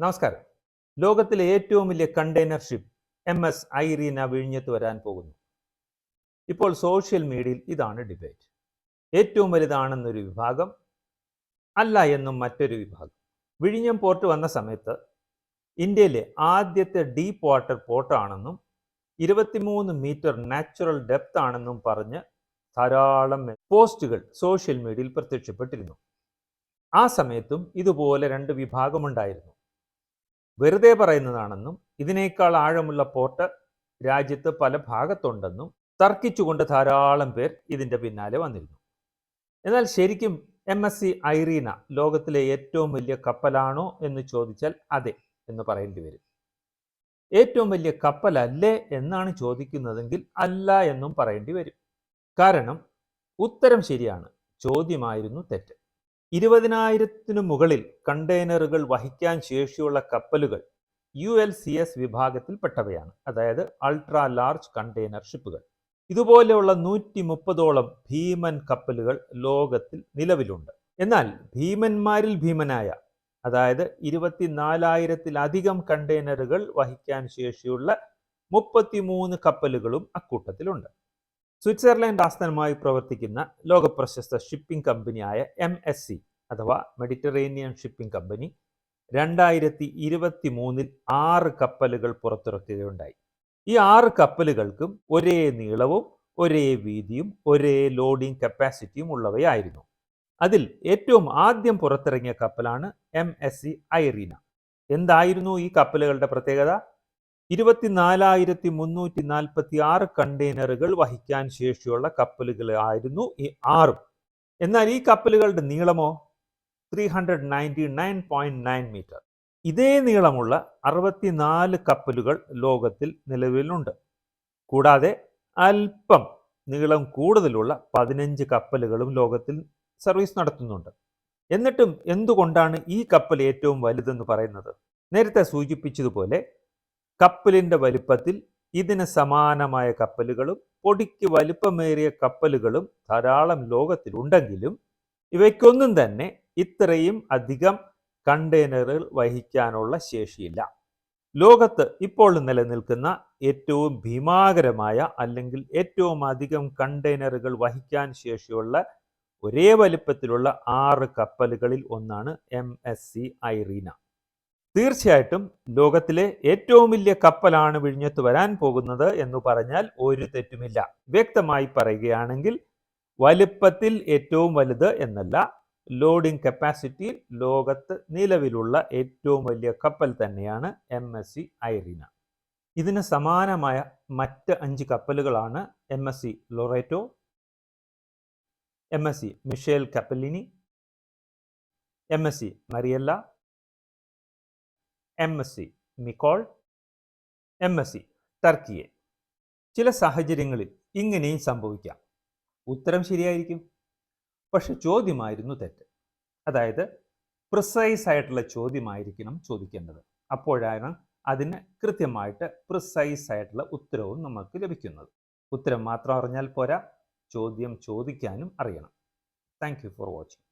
നമസ്കാരം. ലോകത്തിലെ ഏറ്റവും വലിയ container ship M S Irina വിഴിഞ്ഞത്ത് വരാൻ പോകുന്നു. ഇപ്പോൾ സോഷ്യൽ മീഡിയയിൽ ഇതാണ് ഡിബേറ്റ്. ഏറ്റവും വലുതാണെന്നൊരു വിഭാഗം അല്ല എന്നും മറ്റൊരു വിഭാഗം. വിഴിഞ്ഞം പോർട്ട് വന്ന സമയത്ത് ഇന്ത്യയിലെ ആദ്യത്തെ ഡീപ്പ് വാട്ടർ പോർട്ടാണെന്നും ഇരുപത്തിമൂന്ന് മീറ്റർ നാച്ചുറൽ ഡെപ്ത് ആണെന്നും പറഞ്ഞ് ധാരാളം പോസ്റ്റുകൾ സോഷ്യൽ മീഡിയയിൽ പ്രത്യക്ഷപ്പെട്ടിരുന്നു. ആ സമയത്തും ഇതുപോലെ രണ്ട് വിഭാഗമുണ്ടായിരുന്നു. വെറുതെ പറയുന്നതാണെന്നും ഇതിനേക്കാൾ ആഴമുള്ള പോർട്ട് രാജ്യത്ത് പല ഭാഗത്തുണ്ടെന്നും തർക്കിച്ചുകൊണ്ട് ധാരാളം പേർ ഇതിന്റെ പിന്നാലെ വന്നിരുന്നു. എന്നാൽ ശരിക്കും എം എസ് സി ഐറീന ലോകത്തിലെ ഏറ്റവും വലിയ കപ്പലാണോ എന്ന് ചോദിച്ചാൽ അതെ എന്ന് പറയേണ്ടി വരും. ഏറ്റവും വലിയ കപ്പലല്ലേ എന്നാണ് ചോദിക്കുന്നതെങ്കിൽ അല്ല എന്നും പറയേണ്ടി വരും. കാരണം ഉത്തരം ശരിയാണ് ചോദ്യമായിരുന്നു തെറ്റ്. ഇരുപതിനായിരത്തിനു മുകളിൽ കണ്ടെയ്നറുകൾ വഹിക്കാൻ ശേഷിയുള്ള കപ്പലുകൾ യു എൽ സി എസ് വിഭാഗത്തിൽപ്പെട്ടവയാണ്. അതായത് അൾട്രാ ലാർജ് കണ്ടെയ്നർ ഷിപ്പുകൾ ഇതുപോലെയുള്ള നൂറ്റി മുപ്പതോളം ഭീമൻ കപ്പലുകൾ ലോകത്തിൽ നിലവിലുണ്ട്. എന്നാൽ ഭീമന്മാരിൽ ഭീമനായ അതായത് ഇരുപത്തിനാലായിരത്തിലധികം കണ്ടെയ്നറുകൾ വഹിക്കാൻ ശേഷിയുള്ള മുപ്പത്തിമൂന്ന് കപ്പലുകളും അക്കൂട്ടത്തിലുണ്ട്. സ്വിറ്റ്സർലൻഡ് ആസ്ഥാനമായി പ്രവർത്തിക്കുന്ന ലോകപ്രശസ്ത ഷിപ്പിംഗ് കമ്പനിയായ എം എസ് സി അഥവാ മെഡിറ്ററേനിയൻ ഷിപ്പിംഗ് കമ്പനി രണ്ടായിരത്തി ഇരുപത്തി മൂന്നിൽ ആറ് കപ്പലുകൾ പുറത്തിറക്കുകയുണ്ടായി. ഈ ആറ് കപ്പലുകൾക്കും ഒരേ നീളവും ഒരേ വീതിയും ഒരേ ലോഡിംഗ് കപ്പാസിറ്റിയും ഉള്ളവയായിരുന്നു. അതിൽ ഏറ്റവും ആദ്യം പുറത്തിറങ്ങിയ കപ്പലാണ് എം എസ് സി ഐറീന എന്തായിരുന്നു ഈ കപ്പലുകളുടെ പ്രത്യേകത? ഇരുപത്തിനാലായിരത്തി മുന്നൂറ്റി നാൽപ്പത്തി ആറ് കണ്ടെയ്നറുകൾ വഹിക്കാൻ ശേഷിയുള്ള കപ്പലുകളായിരുന്നു ഈ ആറും. എന്നാൽ ഈ കപ്പലുകളുടെ നീളമോ? Three hundred ninety nine point nine metre ഇതേ നീളമുള്ള അറുപത്തിനാല് കപ്പലുകൾ ലോകത്തിൽ നിലവിലുണ്ട്. കൂടാതെ അല്പം നീളം കൂടുതലുള്ള പതിനഞ്ച് കപ്പലുകളും ലോകത്തിൽ സർവീസ് നടത്തുന്നുണ്ട്. എന്നിട്ടും എന്തുകൊണ്ടാണ് ഈ കപ്പൽ ഏറ്റവും വലുതെന്ന് പറയുന്നത്? നേരത്തെ സൂചിപ്പിച്ചതുപോലെ കപ്പലിന്റെ വലിപ്പത്തിൽ ഇതിന് സമാനമായ കപ്പലുകളും പൊടിക്ക് വലിപ്പമേറിയ കപ്പലുകളും ധാരാളം ലോകത്തിലുണ്ടെങ്കിലും ഇവയ്ക്കൊന്നും തന്നെ ഇത്രയും അധികം കണ്ടെയ്നറുകൾ വഹിക്കാനുള്ള ശേഷിയില്ല. ലോകത്ത് ഇപ്പോൾ നിലനിൽക്കുന്ന ഏറ്റവും ഭീമാകരമായ അല്ലെങ്കിൽ ഏറ്റവും അധികം കണ്ടെയ്നറുകൾ വഹിക്കാൻ ശേഷിയുള്ള ഒരേ വലിപ്പത്തിലുള്ള ആറ് കപ്പലുകളിൽ ഒന്നാണ് എം എസ് സി ഐറീന തീർച്ചയായിട്ടും ലോകത്തിലെ ഏറ്റവും വലിയ കപ്പലാണ് വിഴിഞ്ഞത്ത് വരാൻ പോകുന്നത് എന്ന് പറഞ്ഞാൽ ഒരു തെറ്റുമില്ല. വ്യക്തമായി പറയുകയാണെങ്കിൽ വലിപ്പത്തിൽ ഏറ്റവും വലുത് എന്നല്ല ലോഡിംഗ് കപ്പാസിറ്റിയിൽ ലോകത്ത് നിലവിലുള്ള ഏറ്റവും വലിയ കപ്പൽ തന്നെയാണ് എം എസ് സി ഐറീന ഇതിന് സമാനമായ മറ്റ് അഞ്ച് കപ്പലുകളാണ് M S C Loreto M S C Michel കപ്പലിനി M S C Mariella M S C Micol M S C Turkiye ചില സാഹചര്യങ്ങളിൽ ഇങ്ങനെയും സംഭവിക്കാം. ഉത്തരം ശരിയായിരിക്കും. പക്ഷെ ചോദ്യമായിരുന്നു തെറ്റ്. അതായത് പ്രിസൈസ് ആയിട്ടുള്ള ചോദ്യമായിരിക്കണം ചോദിക്കേണ്ടത്. അപ്പോഴാണ് അതിന് കൃത്യമായിട്ട് പ്രിസൈസ് ആയിട്ടുള്ള ഉത്തരവും നമുക്ക് ലഭിക്കുന്നത്. ഉത്തരം മാത്രം അറിഞ്ഞാൽ പോരാ. ചോദ്യം ചോദിക്കാനും അറിയണം. Thank for watching